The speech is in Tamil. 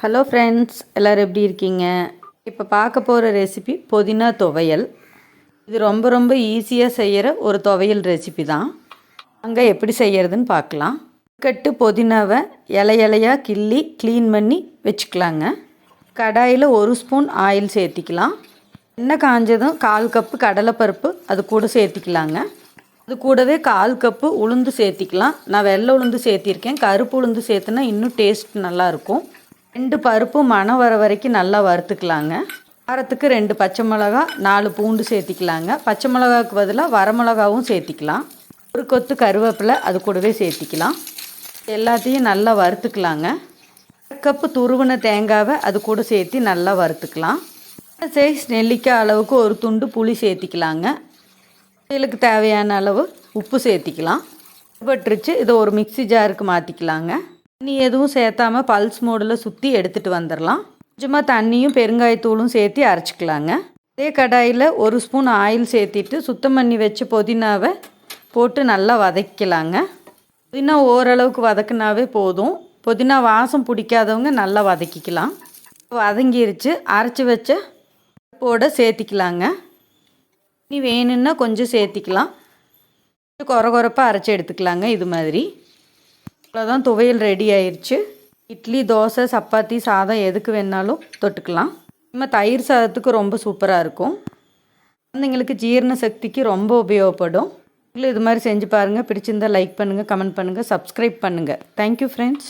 ஹலோ ஃப்ரெண்ட்ஸ் எல்லோரும் எப்படி இருக்கீங்க? இப்போ பார்க்க போகிற ரெசிபி புதினா துவையல். இது ரொம்ப ரொம்ப ஈஸியாக செய்கிற ஒரு துவையல் ரெசிபி தான். அங்கே எப்படி செய்கிறதுன்னு பார்க்கலாம். கட்டு புதினாவை இலை இலையாக கிள்ளி க்ளீன் பண்ணி வச்சுக்கலாங்க. கடாயில் ஒரு ஸ்பூன் ஆயில் சேர்த்திக்கலாம். எண்ணெய் காஞ்சதும் கால் கப்பு கடலைப்பருப்பு அது கூட சேர்த்திக்கலாங்க. அது கூடவே கால் கப்பு உளுந்து சேர்த்திக்கலாம். நான் வெள்ளை உளுந்து சேர்த்திருக்கேன். கருப்பு உளுந்து சேர்த்துனா இன்னும் டேஸ்ட் நல்லாயிருக்கும் ரெண்டு பருப்பும் மணம் வர வரைக்கும் நல்லா வறுத்துக்கலாங்க. காரத்துக்கு ரெண்டு பச்சை மிளகா நாலு பூண்டு சேர்த்திக்கலாங்க. பச்சை மிளகாவுக்கு பதிலாக வரமிளகாவும் சேர்த்திக்கலாம். ஒரு கொத்து கருவேப்பிலை அது கூடவே சேர்த்திக்கலாம். எல்லாத்தையும் நல்லா வறுத்துக்கலாங்க. கப்பு துருவின தேங்காவை அது கூட சேர்த்து நல்லா வறுத்துக்கலாம். சைஸ் நெல்லிக்காய் அளவுக்கு ஒரு துண்டு புளி சேர்த்திக்கலாங்க. இதுக்கு தேவையான அளவு உப்பு சேர்த்திக்கலாம். பட்டுருச்சு இதை ஒரு மிக்ஸி ஜாருக்கு மாற்றிக்கலாங்க தண்ணி எதுவும் சேர்த்தாம பல்ஸ் மோடில் சுற்றி எடுத்துகிட்டு வந்துடலாம் கொஞ்சமாக தண்ணியும் பெருங்காயத்தூளும் சேர்த்து அரைச்சிக்கலாங்க. அதே கடாயில் ஒரு ஸ்பூன் ஆயில் சேர்த்திட்டு சுத்தம் பண்ணி வச்ச புதினாவை போட்டு நல்லா வதக்கலாங்க. புதினா ஓரளவுக்கு வதக்குனாவே போதும். புதினா வாசம் பிடிக்காதவங்க நல்லா வதக்கிக்கலாம். வதங்கிருச்சு. அரைச்சி வச்ச போட சேர்த்திக்கலாங்க. நீ வேணும்னா கொஞ்சம் சேர்த்திக்கலாம். கொஞ்சம் குறை குறைப்பாக அரைச்சி எடுத்துக்கலாங்க இது மாதிரி. அவ்வளோதான் துவையல் ரெடி ஆயிடுச்சு இட்லி தோசை சப்பாத்தி சாதம் எதுக்கு வேணாலும் தொட்டுக்கலாம். நம்ம தயிர் சாதத்துக்கு ரொம்ப சூப்பராக இருக்கும். குழந்தைங்களுக்கு ஜீரண சக்திக்கு ரொம்ப உபயோகப்படும். இல்லை இது மாதிரி செஞ்சு பாருங்கள் பிடிச்சிருந்தா லைக் பண்ணுங்கள் கமெண்ட் பண்ணுங்கள் சப்ஸ்கிரைப் பண்ணுங்கள் தேங்க்யூ ஃப்ரெண்ட்ஸ்